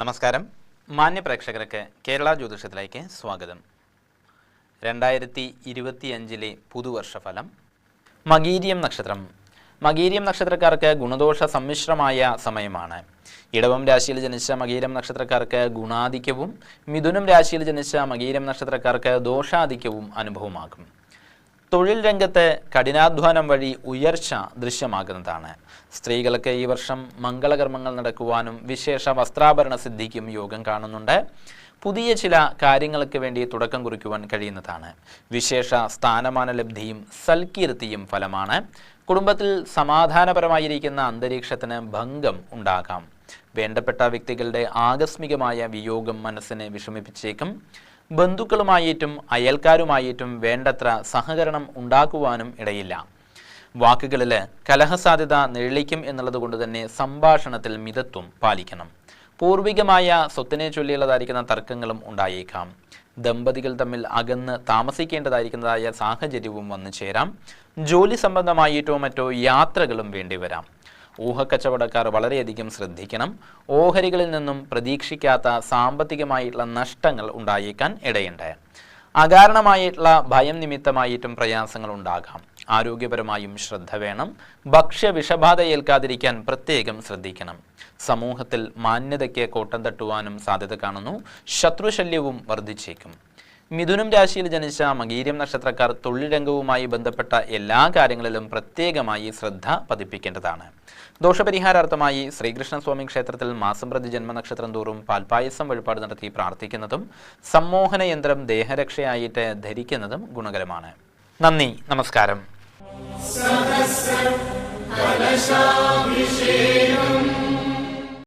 നമസ്കാരം. മാന്യ പ്രേക്ഷകർക്ക് കേരള ജ്യോതിഷത്തിലേക്ക് സ്വാഗതം. രണ്ടായിരത്തി ഇരുപത്തിയഞ്ചിലെ പുതുവർഷഫലം. മകീരിയം നക്ഷത്രം. മകീരിയം നക്ഷത്രക്കാർക്ക് ഗുണദോഷ സമ്മിശ്രമായ സമയമാണ്. ഇടവം രാശിയിൽ ജനിച്ച മകീരം നക്ഷത്രക്കാർക്ക് ഗുണാധിക്യവും മിഥുനം രാശിയിൽ ജനിച്ച മകീരം നക്ഷത്രക്കാർക്ക് ദോഷാധിക്യവും അനുഭവമാകും. തൊഴിൽ രംഗത്തെ കഠിനാധ്വാനം വഴി ഉയർച്ച ദൃശ്യമാകുന്നതാണ്. സ്ത്രീകൾക്ക് ഈ വർഷം മംഗളകർമ്മങ്ങൾ നടക്കുവാനും വിശേഷ വസ്ത്രാഭരണ സിദ്ധിക്കും യോഗം കാണുന്നുണ്ട്. പുതിയ ചില കാര്യങ്ങൾക്ക് വേണ്ടി തുടക്കം കുറിക്കുവാൻ കഴിയുന്നതാണ്. വിശേഷ സ്ഥാനമാന ലബ്ധിയും സൽക്കീർത്തിയും ഫലമാണ്. കുടുംബത്തിൽ സമാധാനപരമായിരിക്കുന്ന അന്തരീക്ഷത്തിന് ഭംഗം ഉണ്ടാകാം. വേണ്ടപ്പെട്ട വ്യക്തികളുടെ ആകസ്മികമായ വിയോഗം മനസ്സിനെ വിഷമിപ്പിച്ചേക്കും. ബന്ധുക്കളുമായിട്ടും അയൽക്കാരുമായിട്ടും വേണ്ടത്ര സഹകരണം ഉണ്ടാക്കുവാനും ഇടയില്ല. വാക്കുകളിൽ കലഹസാധ്യത നിഴലിക്കും എന്നുള്ളത് കൊണ്ട് തന്നെ സംഭാഷണത്തിൽ മിതത്വം പാലിക്കണം. പൂർവികമായ സ്വത്തിനെ ചൊല്ലിയുള്ളതായിരിക്കുന്ന തർക്കങ്ങളും ഉണ്ടായേക്കാം. ദമ്പതികൾ തമ്മിൽ അകന്ന് താമസിക്കേണ്ടതായിരിക്കുന്നതായ സാഹചര്യവും വന്നു ചേരാം. ജോലി സംബന്ധമായിട്ടോ മറ്റോ യാത്രകളും വേണ്ടിവരാം. ഊഹക്കച്ചവടക്കാർ വളരെയധികം ശ്രദ്ധിക്കണം. ഓഹരികളിൽ നിന്നും പ്രതീക്ഷിക്കാത്ത സാമ്പത്തികമായിട്ടുള്ള നഷ്ടങ്ങൾ ഉണ്ടായേക്കാൻ ഇടയുണ്ട്. അകാരണമായിട്ടുള്ള ഭയം നിമിത്തമായിട്ടും പ്രയാസങ്ങൾ ഉണ്ടാകാം. ആരോഗ്യപരമായും ശ്രദ്ധ വേണം. ഭക്ഷ്യ വിഷബാധ ഏൽക്കാതിരിക്കാൻ പ്രത്യേകം ശ്രദ്ധിക്കണം. സമൂഹത്തിൽ മാന്യതയ്ക്ക് കോട്ടം തട്ടുവാനും സാധ്യത കാണുന്നു. ശത്രുശല്യവും വർദ്ധിച്ചേക്കും. മിഥുനം രാശിയിൽ ജനിച്ച മകീരം നക്ഷത്രക്കാർ തൊഴിൽ രംഗവുമായി ബന്ധപ്പെട്ട എല്ലാ കാര്യങ്ങളിലും പ്രത്യേകമായി ശ്രദ്ധ പതിപ്പിക്കേണ്ടതാണ്. ദോഷപരിഹാരാർത്ഥമായി ശ്രീകൃഷ്ണസ്വാമി ക്ഷേത്രത്തിൽ മാസം പ്രതി ജന്മനക്ഷത്രം തോറും പാൽപായസം വഴിപാട് നടത്തി പ്രാർത്ഥിക്കുന്നതും സമ്മോഹന യന്ത്രം ദേഹരക്ഷയായിട്ട് ധരിക്കുന്നതും ഗുണകരമാണ്. നന്ദി നമസ്കാരം.